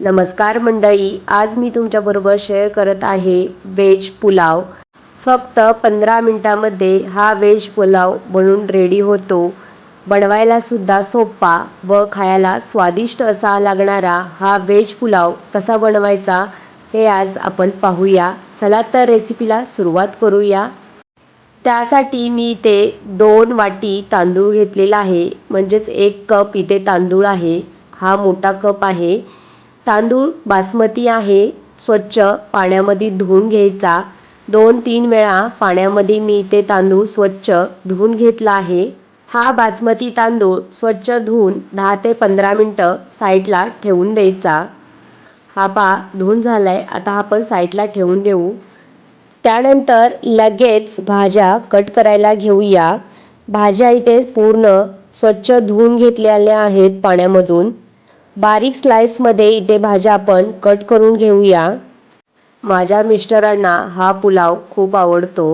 नमस्कार मंडळी आज मी तुमच्याबरोबर शेअर करत आहे व्हेज पुलाव. फक्त पंधरा मिनटामध्ये हा व्हेज पुलाव बनून रेडी होतो. बनवायला सुद्धा सोपा व खायला स्वादिष्ट असा लागणारा हा व्हेज पुलाव कसा बनवायचा हे आज आपण पाहूया. चला तर रेसिपीला सुरुवात करूया. त्यासाठी मी इथे दोन वाटी तांदूळ घेतलेला आहे. म्हणजेच एक कप इथे तांदूळ आहे. हा मोठा कप आहे. तांदूळ बासमती आहे स्वच्छ पाण्यामध्ये धुवून घ्यायचा. दोन तीन वेळा पाण्यामध्ये मी इथे तांदूळ स्वच्छ धुवून घेतला आहे. हा बासमती तांदूळ स्वच्छ धुवून दहा ते पंधरा मिनटं साईडला ठेवून द्यायचा. हा पा धुवून आहे आता आपण साईडला ठेवून देऊ. त्यानंतर लगेच भाज्या कट करायला घेऊया. भाज्या इथे पूर्ण स्वच्छ धुवून घेतलेल्या आहेत पाण्यामधून. बारीक स्लाइसमध्ये इथे भाज्या आपण कट करून घेऊया. माझ्या मिस्टरांना हा पुलाव खूप आवडतो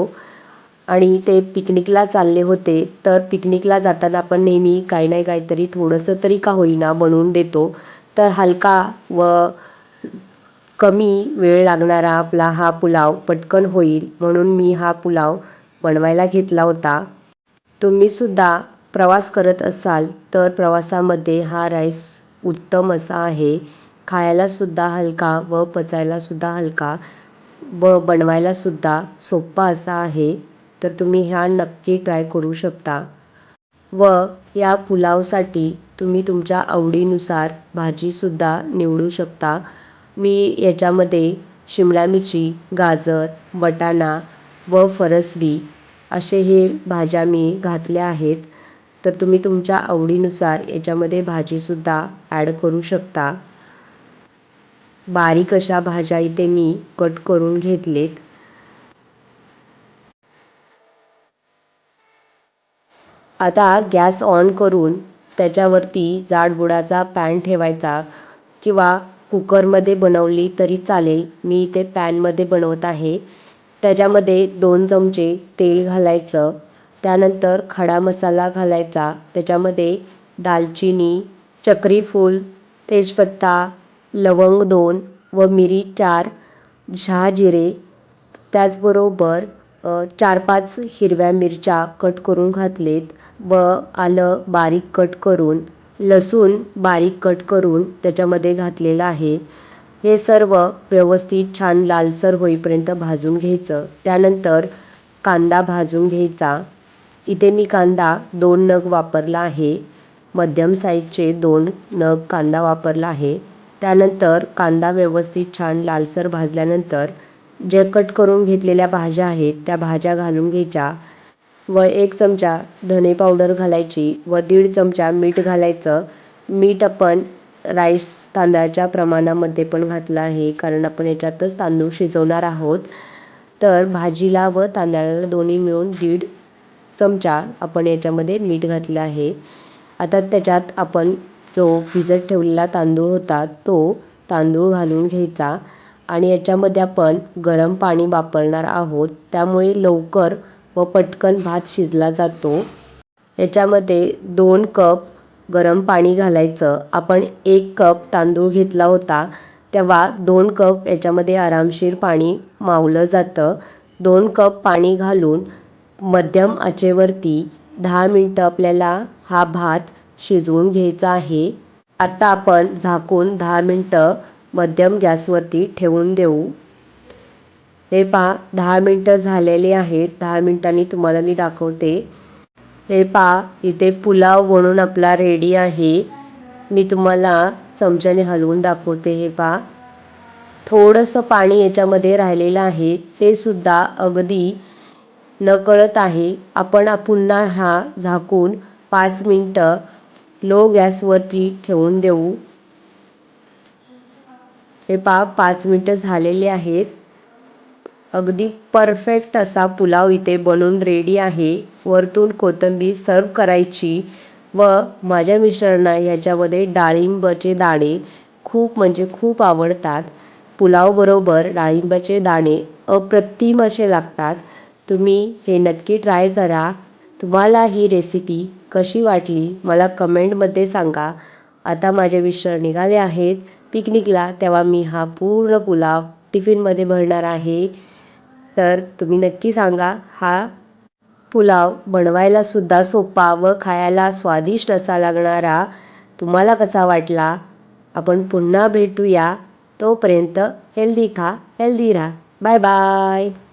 आणि ते पिकनिकला चालले होते. तर पिकनिकला जाताना आपण नेहमी काही नाही काहीतरी थोडंसं तरी का होईना बनवून देतो. तर हलका व कमी वेळ लागणारा आपला हा पुलाव पटकन होईल म्हणून मी हा पुलाव बनवायला घेतला होता. तुम्हीसुद्धा प्रवास करत असाल तर प्रवासामध्ये हा राईस उत्तम असा आहे. खायलासुद्धा हलका व पचायलासुद्धा हलका व बनवायलासुद्धा सोपा असा आहे. तर तुम्ही ह्या नक्की ट्राय करू शकता. व या पुलावसाठी तुम्ही तुमच्या आवडीनुसार भाजीसुद्धा निवडू शकता. मी याच्यामध्ये शिमला मिरची गाजर वटाणा व फरसबी असे हे भाज्या मी घातल्या आहेत. तर तुम्ही तुमच्या आवडीनुसार याच्यामध्ये भाजीसुद्धा ॲड करू शकता. बारीक अशा भाज्या इथे मी कट करून घेतलेत. आता गॅस ऑन करून त्याच्यावरती जाडबुडाचा पॅन ठेवायचा किंवा कुकरमध्ये बनवली तरी चालेल. मी इथे पॅनमध्ये बनवत आहे. त्याच्यामध्ये दोन चमचे तेल घालायचं. त्यानंतर खडा मसाला घालायचा. त्याच्यामध्ये दालचिनी चक्रीफूल तेजपत्ता लवंग दोन व मिरी चार शहाजिरे त्याचबरोबर चार पाच हिरव्या मिरच्या कट करून घातलेत व आलं बारीक कट करून लसूण बारीक कट करून त्याच्यामध्ये घातलेलं आहे. हे सर्व व्यवस्थित छान लालसर होईपर्यंत भाजून घ्यायचं. त्यानंतर कांदा भाजून घ्यायचा. इथे मी कांदा दोन नग वापरला आहे. मध्यम साईजचे दोन नग कांदा वापरला आहे. त्यानंतर कांदा व्यवस्थित छान लालसर भाजल्यानंतर जे कट करून घेतलेल्या भाज्या आहेत त्या भाज्या घालून घ्यायच्या व एक चमचा धणे पावडर घालायची व दीड चमचा मीठ घालायचं. मीठ आपण राईस तांदळाच्या प्रमाणामध्ये पण घातलं आहे कारण आपण याच्यातच तांदूळ शिजवणार आहोत. तर भाजीला व तांदळाला दोन्ही मिळून दीड चमचा आपण याच्यामध्ये मीठ घातलं आहे. आता त्याच्यात आपण जो भिजत ठेवलेला तांदूळ होता तो तांदूळ घालून घ्यायचा आणि याच्यामध्ये आपण गरम पाणी वापरणार आहोत. त्यामुळे लवकर व पटकन भात शिजला जातो. याच्यामध्ये दोन कप गरम पाणी घालायचं. आपण एक कप तांदूळ घेतला होता तेव्हा दोन कप याच्यामध्ये आरामशीर पाणी मावलं जातं. दोन कप पाणी घालून मध्यम आचेवरती दहा मिनटं आपल्याला हा भात शिजवून घ्यायचा आहे. आता आपण झाकून दहा मिनटं मध्यम गॅसवरती ठेवून देऊ. हे पहा दहा मिनटं झालेले आहेत. दहा मिनटांनी तुम्हाला मी दाखवते. हे पहा इथे पुलाव बनून आपला रेडी आहे. मी तुम्हाला चमच्याने हलवून दाखवते हे पहा. थोडंसं पाणी याच्यामध्ये राहिलेलं आहे. ते सुद्धा अगदी नकळत आहे. आपण पुन्हा हा झाकून पाच मिनटं लो गॅसवरती ठेवून देऊ. हे पा पाच मिनटं झालेले आहेत. अगदी परफेक्ट असा पुलाव इथे बनून रेडी आहे. वरतून कोथिंबीर सर्व करायची व माझ्या मिस्टरांना ह्याच्यामध्ये डाळिंबाचे दाणे खूप म्हणजे खूप आवडतात. पुलावबरोबर डाळिंबाचे दाणे अप्रतिम असे लागतात. तुम्ही हे नक्की ट्राय करा. तुम्हाला ही रेसिपी कशी वाटली मला कमेंटमध्ये सांगा. आता माझे मिस्टर निघाले आहेत. पिकनिकला तेव्हा मी हा पूर्ण पुलाव टिफिनमध्ये भरणार आहे. तर तुम्ही नक्की सांगा हा पुलाव बनवायला सुद्धा सोपा व खायला स्वादिष्ट असा लागणारा. तुम्हाला कसा वाटला? आपण पुन्हा भेटूया. तोपर्यंत हेल्दी खा हेल्दी राहा. Bye bye.